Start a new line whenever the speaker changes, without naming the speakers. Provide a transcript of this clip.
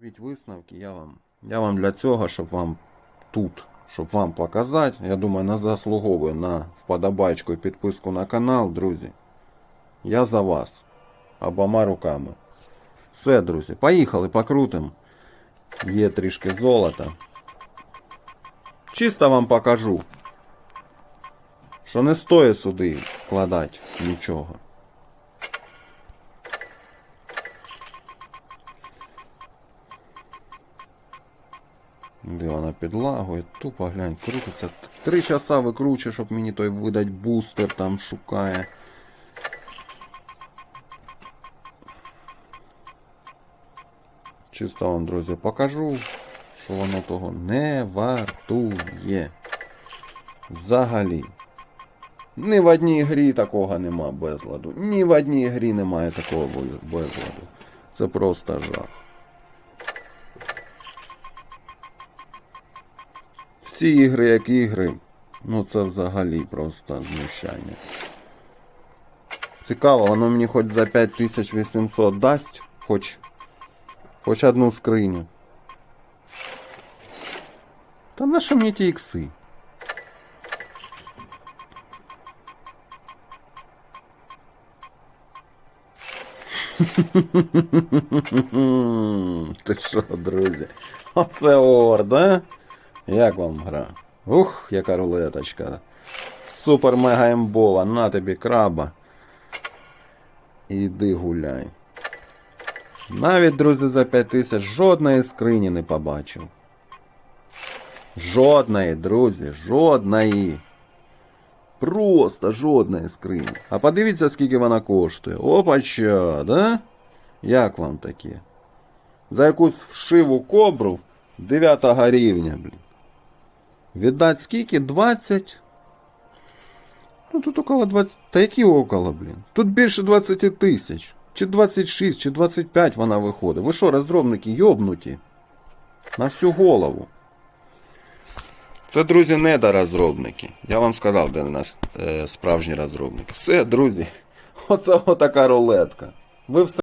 Робіть висновки, я вам, я вам для цього, щоб вам тут, щоб вам показати, я думаю, на заслуговую на вподобайку і підписку на канал, друзі. Я за вас. Обома руками. Все, друзі, поїхали, покрутимо. Є трішки золота. Чисто вам покажу, що не стоїть сюди вкладати нічого. Де вона підлагує, тупо глянь, крутиться. Три часа викручує, щоб мені той видать бустер там шукає. Чисто вам, друзі, покажу, що воно того не вартує. Взагалі. Ні в одній грі такого нема безладу. Ні в одній грі немає такого безладу. Це просто жах. Всі ігри, як ігри, ну це взагалі просто знущання. Цікаво, воно мені хоч за 5800 дасть, хоч, хоч одну скриню. Та на що мені ті ікси? Ти що, друзі? Оце орда. Як вам гра? Ух, яка рулеточка. Супер мега ембова. На тобі краба. Іди гуляй. Навіть, друзі, за 5 тисяч жодної скрині не побачив. Жодної, друзі, жодної. Просто жодної скрині. А подивіться, скільки вона коштує. Опача, да? Як вам таке? За якусь вшиву кобру 9 рівня, блін. Віддать скільки? 20? Ну тут около 20. Та які около, блін? Тут більше 20 тисяч. Чи 26, чи 25 вона виходить. Ви що, розробники, йобнуті? На всю голову. Це, друзі, недорозробники. Я вам сказав, де у нас е, справжні розробники. Все, друзі. Оце отака рулетка. Ви все.